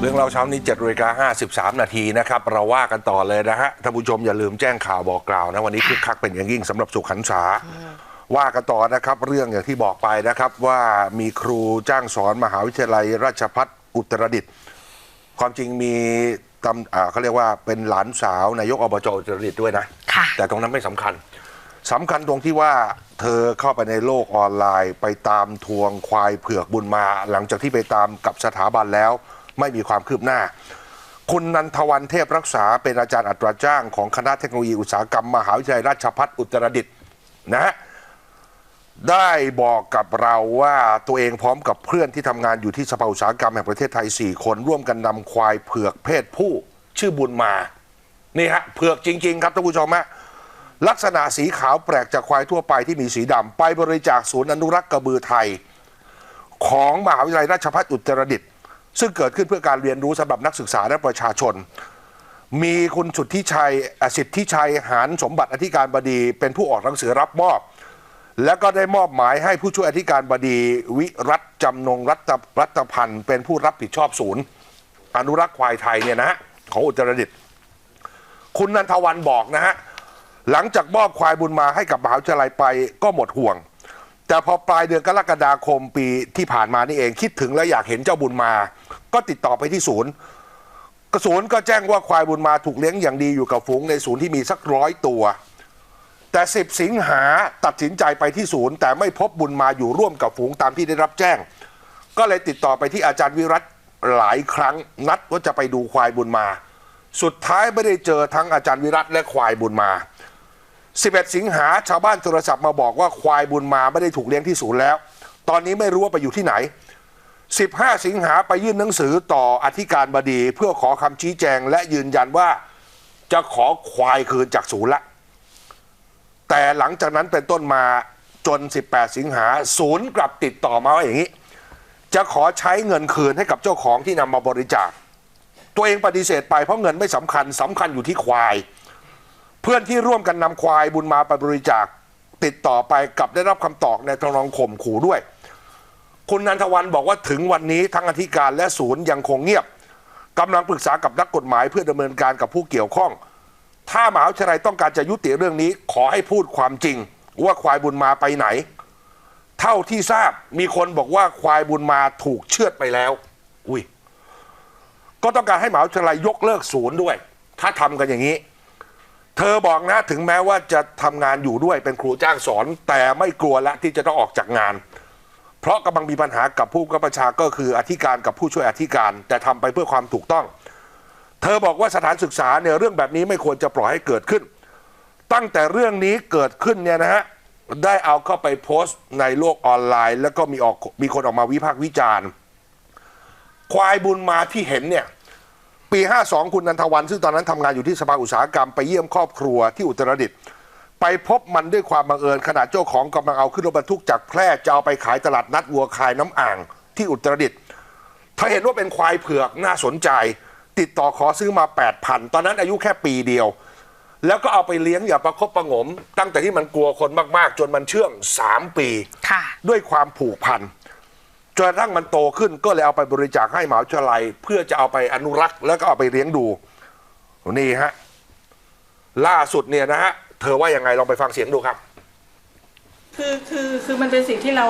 เรื่องเราเช้านี้7นาฬิกา53นาทีนะครับ เราว่ากันต่อเลยนะฮะท่านผู้ชมอย่าลืมแจ้งข่าวบอกกล่าวนะ วันนี้คึกคักเป็นอย่างยิ่งสำหรับสุขหันษา ว่ากันต่อนะครับ เรื่องอย่างที่บอกไปนะครับว่ามีครูจ้างสอนมหาวิทยาลัยราชพัฒอุตรดิตถ์ความจริงมีตำอ่าเขาเรียกว่าเป็นหลานสาวนายกอบจอุตรดิตถ์ด้วยนะค่ะแต่ตรงนั้นไม่สำคัญสำคัญตรงที่ว่าเธอเข้าไปในโลกออนไลน์ ไปตามทวงควายเผือกบุญมา หลังจากที่ไปตามกับสถาบันแล้ว ไม่มีความคืบหน้า คุณนันทวันเทพรักษาเป็นอาจารย์อัตราจ้างของคณะเทคโนโลยีอุตสาหกรรมมหาวิทยาลัยราชภัฏอุตรดิตถ์นะฮะได้บอกกับเราว่าตัวเองพร้อมกับเพื่อนที่ทำงานอยู่ที่สภาอุตสาหกรรมแห่งประเทศไทย 4 คนร่วมกันนำควายเผือกเพศผู้ชื่อบุญมา นี่ฮะเผือกจริง ๆ ครับท่านผู้ชมฮะลักษณะสีขาวแปลกจากควายทั่วไปที่มีสีดำไปบริจาคศูนย์อนุรักษ์กระบือไทย ของมหาวิทยาลัยราชภัฏอุตรดิตถ์ ซึ่งเกิดขึ้นเพื่อการเรียนรู้สำหรับนักศึกษาและประชาชน มีคุณสุทธิชัยอะสิทธิชัยหานสมบัติอธิการบดี เป็นผู้ออกหนังสือรับมอบ แล้วก็ได้มอบหมายให้ผู้ช่วยอธิการบดี วิรัตจำนงรัตรัตพันธ์เป็นผู้รับผิดชอบศูนย์ อนุรักษ์ควายไทยเนี่ยนะฮะของอุตรดิตถ์คุณนันทวันบอกนะฮะหลังจากมอบควายบุญมาให้กับมหาวิทยาลัยไปก็หมดห่วง แต่พอปลายเดือนกรกฎาคมปีที่ผ่านมานี่เองคิดถึงและอยากเห็นเจ้าบุญมา ก็ติดต่อไปที่ศูนย์กระศูนย์ก็แจ้งว่าควายบุญมาถูกเลี้ยงอย่างดีอยู่กับฝูงในศูนย์ที่มีสักร้อยตัว แต่10สิงหาตัดสินใจไปที่ศูนย์ แต่ไม่พบบุญมาอยู่ร่วมกับฝูงตามที่ได้รับแจ้ง ก็เลยติดต่อไปที่อาจารย์วิรัตหลายครั้งนัดว่าจะไปดูควายบุญมา สุดท้ายไม่ได้เจอทั้งอาจารย์วิรัตและควายบุญมา 11 สิงหาชาวบ้านโทรศัพท์มาบอกว่าควายบุญมาไม่ได้ถูกเลี้ยงที่ศูนย์แล้ว ตอนนี้ไม่รู้ว่าไปอยู่ที่ไหน 15 สิงหาไปยื่นหนังสือต่ออธิการบดี เพื่อขอคำชี้แจงและยืนยันว่าจะขอควายคืนจากศูนย์ละ แต่หลังจากนั้นเป็นต้นมาจน 18 สิงหาศูนย์กลับติดต่อมาว่าอย่างนี้ จะขอใช้เงินคืนให้กับเจ้าของที่นำมาบริจาค ตัวเองปฏิเสธไปเพราะเงินไม่สำคัญสำคัญอยู่ที่ควาย เพื่อนที่ร่วมกันนำควายบุญมาไปบริจาคติดต่อไปกลับได้รับคำตอบในทางนองข่มขู่ด้วย คุณนันทวันบอกว่าถึงวันนี้ทั้งอธิการและศูนย์ยังคงเงียบกำลังปรึกษากับนักกฎหมายเพื่อดำเนินการกับผู้เกี่ยวข้อง ถ้ามหาวิทยาลัยต้องการจะยุติเรื่องนี้ ขอให้พูดความจริง ว่าควายบุญมาไปไหน เท่าที่ทราบมีคนบอกว่าควายบุญมาถูกเชือดไปแล้ว อุ้ยก็ต้องการให้มหาวิทยาลัยยกเลิกศูนย์ด้วย ถ้าทำกันอย่างนี้ เธอบอกนะถึงแม้ว่าจะทำงานอยู่ด้วยเป็นครูจ้างสอน แต่ไม่กลัวละที่จะต้องออกจากงาน เพราะกำลังมีปัญหากับผู้กับประชาก็คืออธิการกับผู้ช่วยอธิการ แต่ทำไปเพื่อความถูกต้อง เธอบอกว่าสถานศึกษาเนี่ยเรื่องแบบนี้ไม่ควรจะปล่อยให้เกิดขึ้น ตั้งแต่เรื่องนี้เกิดขึ้นเนี่ยนะฮะได้เอาเข้าไปโพสต์ในโลกออนไลน์ แล้วก็มีออกมีคนออกมาวิพากษ์วิจารณ์ ควายบุญมาที่เห็นเนี่ยปี 52 คุณนันทวัน ซึ่งตอนนั้นทำงานอยู่ที่สภาอุตสาหกรรมไปเยี่ยมครอบครัวที่อุตรดิตถ์ ไปพบมันด้วยความบังเอิญขณะเจ้าของกำลังเอาขึ้นรถบรรทุกจากแพร่จะเอาไปขายตลาดนัดวัวคายน้ำอ่างที่อุตรดิตถ์ถ้าเห็นว่าเป็นควายเผือกน่าสนใจ ติดต่อขอซื้อมา 8,000 ตอนนั้นอายุแค่ปีเดียว แล้วก็เอาไปเลี้ยงอย่าประคบประหงม ตั้งแต่ที่มันกลัวคนมากๆ จนมันเชื่อง 3 ปี ค่ะ ด้วยความผูกพันจนกระทั่งมันโตขึ้นก็เลยเอาไปบริจาคให้มหาวิทยาลัย เพื่อจะเอาไปอนุรักษ์แล้วก็เอาไปเลี้ยงดูนี่ฮะล่าสุดเนี่ยนะฮะ เธอว่ายังไงลองไปฟังเสียงดูครับ คือคือคือมันเป็นสิ่งที่เรา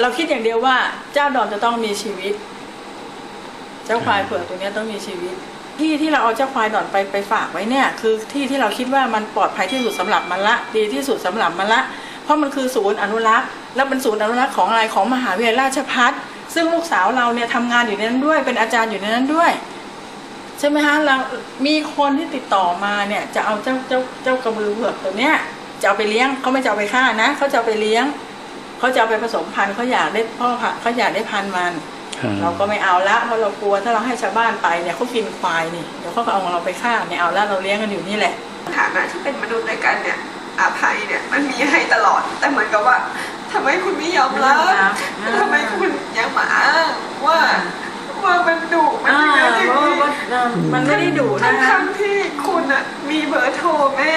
เราคิดอย่างเดียวว่า เจ้าดอนจะต้องมีชีวิต เจ้าควายเผือกตัวเนี้ยต้องมีชีวิต ที่ที่เราเอาเจ้าควายดอนไปไปฝากไว้เนี่ย คือที่ที่เราคิดว่ามันปลอดภัยที่สุดสำหรับมันละ ดีที่สุดสำหรับมันละ เพราะมันคือศูนย์อนุรักษ์ แล้วเป็นศูนย์อนุรักษ์ของอะไรของมหาวิทยาลัยราชภัฏซึ่งลูกสาวเราเนี่ยทำงานอยู่ในนั้นด้วย เป็นอาจารย์อยู่ในนั้นด้วย ใช่ไหมฮะเรามีคนที่ติดต่อมาเนี่ยจะเอาเจ้าเจ้าเจ้ากระบือเผือกตัวเนี้ยจะเอาไปเลี้ยงเขาไม่จะเอาไปฆ่านะเขาจะเอาไปเลี้ยงเขาจะเอาไปผสมพันธุ์เขาอยากได้พ่อพันธุ์เขาอยากได้พันธุ์มัน เราก็ไม่เอาละเพราะเรากลัวถ้าเราให้ชาวบ้านไปเนี่ยเขากินควายนี่เดี๋ยวเขาก็เอาของเราไปฆ่าไม่เอาละเราเลี้ยงกันอยู่นี่แหละฐานะที่เป็นมนุษย์ด้วยกันเนี่ยอาภัยเนี่ยมันมีให้ตลอด แต่เหมือนกับว่าทำไมคุณไม่ยอมรับไม่ยอมรับทำไมคุณยังมาอ้า งว่าว่ามันดุมันอ่าอย่างนั้นอย่างเพราะนี้ว่าเออมันไม่ได้ดุทั้นะงคะ ทั้งที่คุณอะมีเบอร์โทรแม่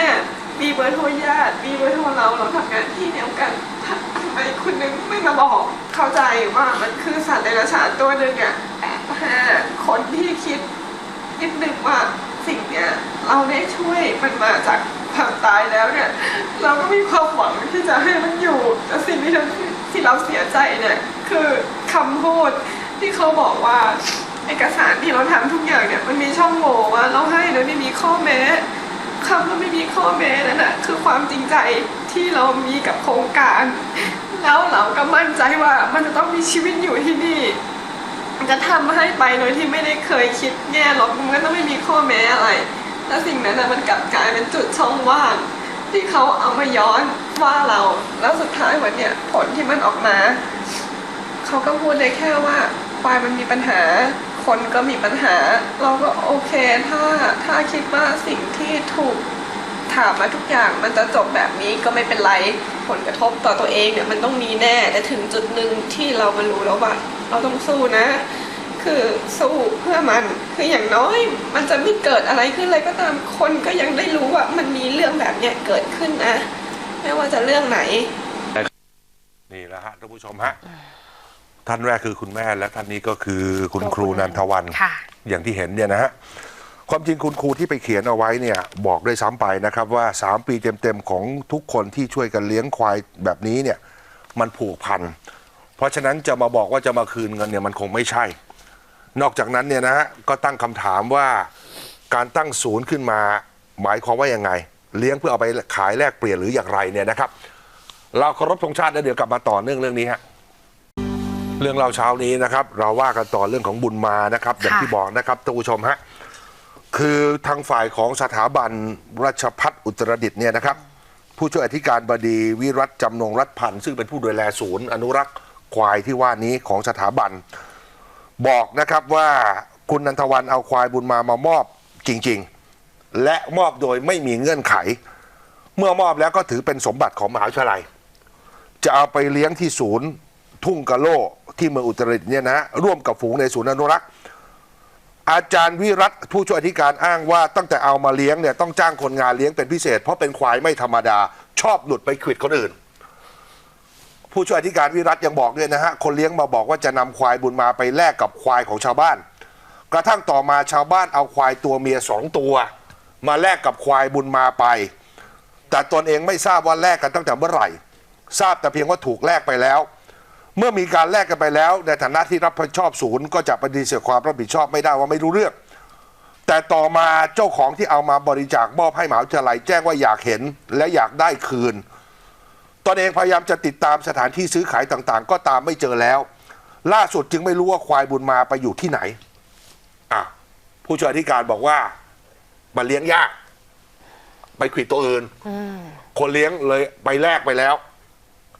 มีเบอร์โทรญาติ มีเบอร์โทรเราเราทำงานที่เดียวกันทำไมคุณนึงไม่มาบอกเข้าใจว่ามันคือสัตว์เดรัจฉานตัวหนึ่งอะแอบแพ้คนที่คิดนิดนึงว่าสิ่งเนี้ยเราได้ช่วยมันมาจากความตายแล้วเนี่ย เราก็มีความหวังที่จะให้มันอยู่แต่สิ่งที่เราที่เราเสียใจเนี่ยคือคำพูด ที่เขาบอกว่าเอกสารที่เราทำทุกอย่างเนี่ยมันมีช่องโหว่ว่าเราให้โดยไม่มีข้อแม้คำว่าไม่มีข้อแม้นั่นน่ะคือความจริงใจที่เรามีกับโครงการ แล้วเราก็มั่นใจว่ามันจะต้องมีชีวิตอยู่ที่นี่จะทำให้ไปโดยที่ไม่ได้เคยคิดแง่ลบมันก็ต้องไม่มีข้อแม้อะไร แล้วสิ่งนั้นน่ะมันกลับกลายเป็นจุดช่องว่างที่เขาเอามาย้อนว่าเรา แล้วสุดท้ายวันเนี้ยผลที่มันออกมา เขาก็พูดได้แค่ว่า ควายมันมีปัญหา คนก็มีปัญหา เราก็โอเคถ้าถ้าคิดว่าสิ่งที่ถูกถามมาทุกอย่างมันจะจบแบบนี้ก็ไม่เป็นไรผลกระทบต่อตัวเองเนี่ยมันต้องมีแน่แต่ถึงจุดหนึ่งที่เรามารู้แล้วว่าเราต้องสู้นะ คือสู้เพื่อมันคืออย่างน้อย มันจะไม่เกิดอะไรขึ้นเลยก็ตามคนก็ยังได้รู้ว่ามันมีเรื่องแบบเนี้ยเกิดขึ้นนะ ไม่ว่าจะเรื่องไหนนี่แหละฮะท่านผู้ชมฮะ ท่านแรกคือคุณแม่และท่านนี้ก็คือคุณครูนันทวันค่ะอย่างที่เห็นเนี่ยนะฮะความจริงคุณครูที่ไปเขียนเอาไว้เนี่ยบอกด้วยซ้ำไปนะครับว่า 3 ปีเต็มๆของทุกคนที่ช่วยกันเลี้ยงควายแบบนี้เนี่ยมันผูกพัน เพราะฉะนั้นจะมาบอกว่าจะมาคืนเงินเนี่ยมันคงไม่ใช่ นอกจากนั้นเนี่ยนะฮะก็ตั้งคำถามว่าการตั้งศูนย์ขึ้นมา หมายความว่ายังไง เลี้ยงเพื่อเอาไปขายแลกเปลี่ยนหรืออย่างไรเนี่ยนะครับ เราเคารพธงชาติแล้วเดี๋ยวกลับมาต่อเนื่องเรื่องนี้ฮะ เรื่องเราเช้านี้นะครับ เราว่ากันต่อเรื่องของบุญมานะครับอย่างที่บอกนะครับท่านผู้ชมฮะคือทางฝ่ายของสถาบันราชพัฒอุตรดิตถ์เนี่ยนะครับ ผู้ช่วยอธิการบดีวิรัตจำนงรัฐพันธ์ซึ่งเป็นผู้ดูแลศูนย์ อนุรักษ์ควายที่ว่านี้ของสถาบัน บอกนะครับว่าคุณนันทวันเอาควายบุญมามามอบจริง ๆ และมอบโดยไม่มีเงื่อนไข เมื่อมอบแล้วก็ถือเป็นสมบัติของมหาวิทยาลัย จะเอาไปเลี้ยงที่ศูนย์ทุ่งกะโล ที่เมืองอุตรดิตถ์เนี่ยนะร่วมกับฝูงในศูนย์อนุรักษ์ อาจารย์วิรัตผู้ช่วยอธิการอ้างว่าตั้งแต่เอามาเลี้ยงเนี่ยต้องจ้างคนงานเลี้ยงเป็นพิเศษ เพราะเป็นควายไม่ธรรมดา ชอบหลุดไปขวิดคนอื่น ผู้ช่วยอธิการวิรัตยังบอกด้วยนะฮะคนเลี้ยงมาบอกว่าจะนำควายบุญมาไปแลกกับควายของชาวบ้าน กระทั่งต่อมาชาวบ้านเอาควายตัวเมียสองตัว มาแลกกับควายบุญมาไป แต่ตนเองไม่ทราบว่าแลกกันตั้งแต่เมื่อไหร่ ทราบแต่เพียงว่าถูกแลกไปแล้ว เมื่อมีการแลกกันไปแล้ว ในฐานะที่รับผิดชอบศูนย์ก็จะปฏิเสธความรับผิดชอบไม่ได้ว่าไม่รู้เรื่อง แต่ต่อมาเจ้าของที่เอามาบริจาคมอบให้มหาวิทยาลัยแจ้งว่าอยากเห็นและอยากได้คืน ตนเองพยายามจะติดตามสถานที่ซื้อขายต่างๆ ก็ตามไม่เจอแล้ว ล่าสุดจึงไม่รู้ว่าควายบุญมาไปอยู่ที่ไหนอะผู้ช่วยอธิการบอกว่ามาเลี้ยงยาก ไปขวิดตัวอื่นคนเลี้ยงเลยไปแลกไปแล้ว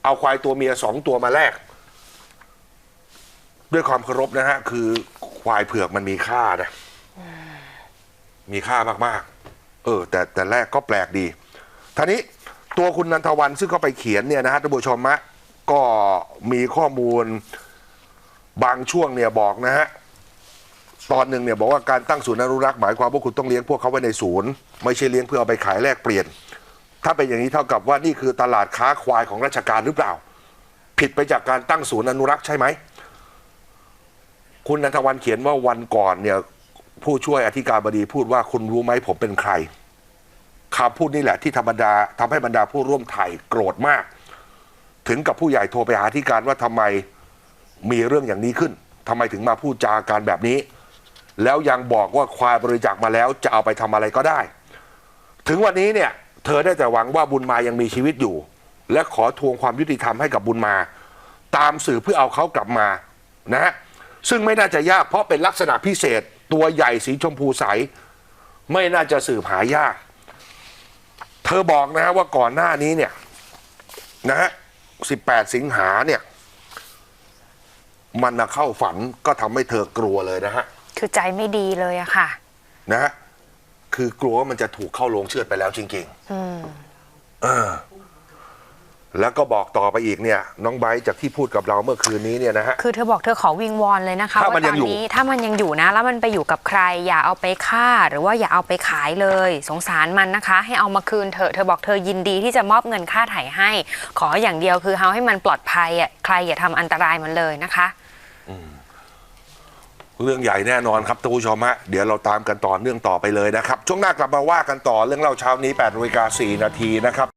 เอาควายตัวเมียสองตัวมาแลก ด้วยความเคารพนะฮะ คือควายเผือกมันมีค่านะ มีค่ามากๆ เออ แต่แต่แรกก็แปลกดีท่านี้ตัวคุณนันทวันซึ่งเขาไปเขียนเนี่ยนะฮะท่านผู้ชมฮะก็มีข้อมูลบางช่วงเนี่ยบอกนะฮะตอนหนึ่งเนี่ยบอกว่าการตั้งศูนย์อนุรักษ์หมายความว่าคุณต้องเลี้ยงพวกเขาไว้ในศูนย์ ไม่ใช่เลี้ยงเพื่อเอาไปขายแลกเปลี่ยน ถ้าเป็นอย่างนี้เท่ากับว่านี่คือตลาดค้าควายของราชการหรือเปล่า ผิดไปจากการตั้งศูนย์อนุรักษ์ใช่ไหม คุณนันทวันเขียนว่าวันก่อนเนี่ย ผู้ช่วยอธิการบดีพูดว่าคุณรู้ไหมผมเป็นใครคำพูดนี่แหละที่ธรรมดาทำให้บรรดาผู้ร่วมไถ่โกรธมาก ถึงกับผู้ใหญ่โทรไปหาอธิการว่าทำไมมีเรื่องอย่างนี้ขึ้นทำไมถึงมาพูดจาการแบบนี้ แล้วยังบอกว่าควายบริจาคมาแล้วจะเอาไปทำอะไรก็ได้ ถึงวันนี้เนี่ย เธอได้แต่หวังว่าบุญมายังมีชีวิตอยู่ และขอทวงความยุติธรรมให้กับบุญมา ตามสื่อเพื่อเอาเขากลับมานะฮะ ซึ่งไม่น่าจะยากเพราะเป็นลักษณะพิเศษตัวใหญ่สีชมพูใส ไม่น่าจะสืบหายาก เธอบอกนะฮะว่าก่อนหน้านี้เนี่ยนะฮะ18 สิงหาเนี่ย มันน่ะเข้าฝันก็ทำให้เธอกลัวเลยนะฮะ คือใจไม่ดีเลยอะค่ะ นะฮะ คือกลัวว่ามันจะถูกเข้าโรงเชือดไปแล้วจริงอืมๆเออ แล้วก็บอกต่อไปอีกเนี่ยน้องไบร์ทจากที่พูดกับเราเมื่อคืนนี้เนี่ยนะฮะ คือเธอบอกเธอขอวิงวอนเลยนะคะถ้ามันว่าตยัองนอยู่ นี้ถ้ามันยังอยู่นะ แล้วมันไปอยู่กับใคร อย่าเอาไปฆ่าหรือว่าอย่าเอาไปขายเลย สงสารมันนะคะ ให้เอามาคืนเถอะเธอบอกเธอยินดีที่จะมอบเงินค่าไถ่ให้ ขออย่างเดียวคือเอาให้มันปลอดภัยอะใครอย่าทำอันตรายมันเลยนะคะ เรื่องใหญ่แน่นอนครับท่านผู้ชมฮะ เดี๋ยวเราตามกันต่อเนื่องต่อไปเลยนะครับ ช่วงหน้ากลับมาว่ากันต่อเรื่องเล่าเช้านี้8นาฬิกา4นาทีนะครับ